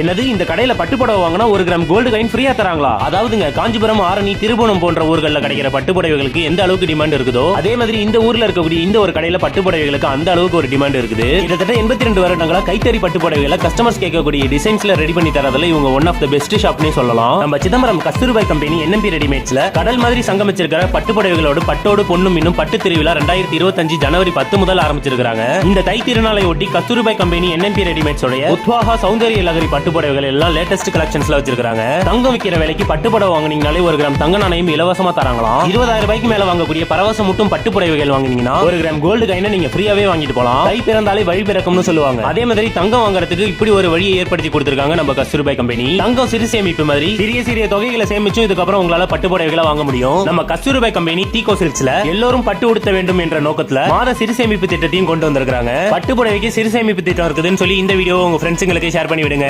என்னது இந்த கடையில பட்டு புடவை வாங்கினா ஒரு கிராம் கோல்டு காயின் ஃப்ரீயா தராங்களா? அதாவதுங்க காஞ்சிபுரம் ஆரணி திருபுவனம் போன்ற ஊர்களில் கிடைக்கிற பட்டு புடவைகளுக்கு எந்த அளவுக்கு டிமாண்ட் இருக்குதோ அதே மாதிரி இந்த ஊர்ல இருக்கக்கூடிய இந்த ஒரு கடையில பட்டு புடவைகளுக்கு அந்த அளவுக்கு ஒரு டிமாண்ட் இருக்குது. கிட்டத்தட்ட எண்பத்தி ரெண்டு வருடங்களா கைத்தறி பட்டு புடவைகளை கஸ்டமர்ஸ் கேட்கக்கூடிய டிசைன்ஸ்ல ரெடி பண்ணி தரதுல இவங்க ஒன் ஆஃப் த பெஸ்ட் ஷாப்னே சொல்லலாம். நம்ம சிதம்பரம் கஸ்தூர்பாய் கம்பெனி என்எம்பி ரெடிமேட்ஸ்ல கடல் மாதிரி சங்கமிச்சிருக்கிற பட்டுப்புடவைகளோடு பட்டோடு பொண்ணும் இன்னும் பட்டு திருவிழா ரெண்டாயிரத்தி இருபத்தஞ்சு ஜனவரி பத்து முதல் ஆரம்பிச்சிருக்காங்க இந்த தை திருநாளை ஒட்டி கஸ்தூர்பாய் கம்பெனி என்எம்பி ரெடிமேட்ஸ் உடைய உத்வாகா சௌந்தரிய லகரி பட்டு புடவைகள் எல்லாம் லேட்டஸ்ட் கலெக்ஷன்ஸ்ல வச்சிருக்காங்க தங்கம் விற்கிற விலைக்கு பட்டு புடவை வாங்குனீங்கனாலே ஒரு கிராம் தங்க நாணயம் இலவசமா தராங்களாம். இருபதாயிரம் ரூபாய்க்கு மேல வாங்கக்கூடிய பரவசம் மட்டும் பட்டு புடவைகள் வாங்குனீங்கன்னா ஒரு கிராம் கோல்டு கைனை நீங்க ஃப்ரீயாவே வாங்கிட்டு போலாம். கை பிறந்தாலே வழி பிறக்கும்னு சொல்லுவாங்க. அதே மாதிரி தங்கம் வாங்குறதுக்கு இப்படி ஒரு வழியை ஏற்படுத்தி கொடுத்திருக்காங்க நம்ம கஸ்தூர்பாய் கம்பெனி. தங்கம் சிறு சேமிப்பு மாதிரி சிறிய சிறிய தொகைகளை சேமிச்சும் இதுக்கப்புறம் உங்களால பட்டு புடவைகளை வாங்க முடியும். நம்ம கஸ்தூர்பாய் கம்பெனி தீகோ சில்க்ஸ்ல எல்லோரும் பட்டு உடுத்த வேண்டும் என்ற நோக்கத்துல மாத சிறு சேமிப்பு திட்டத்தையும் கொண்டு வந்திருக்காங்க பட்டு புடவைக்கு சிறு சேமிப்பு திட்டம் இருக்குதுன்னு சொல்லி இந்த வீடியோ உங்க ஃப்ரெண்ட்ஸுங்களுக்கு ஷேர் பண்ணி விடுங்க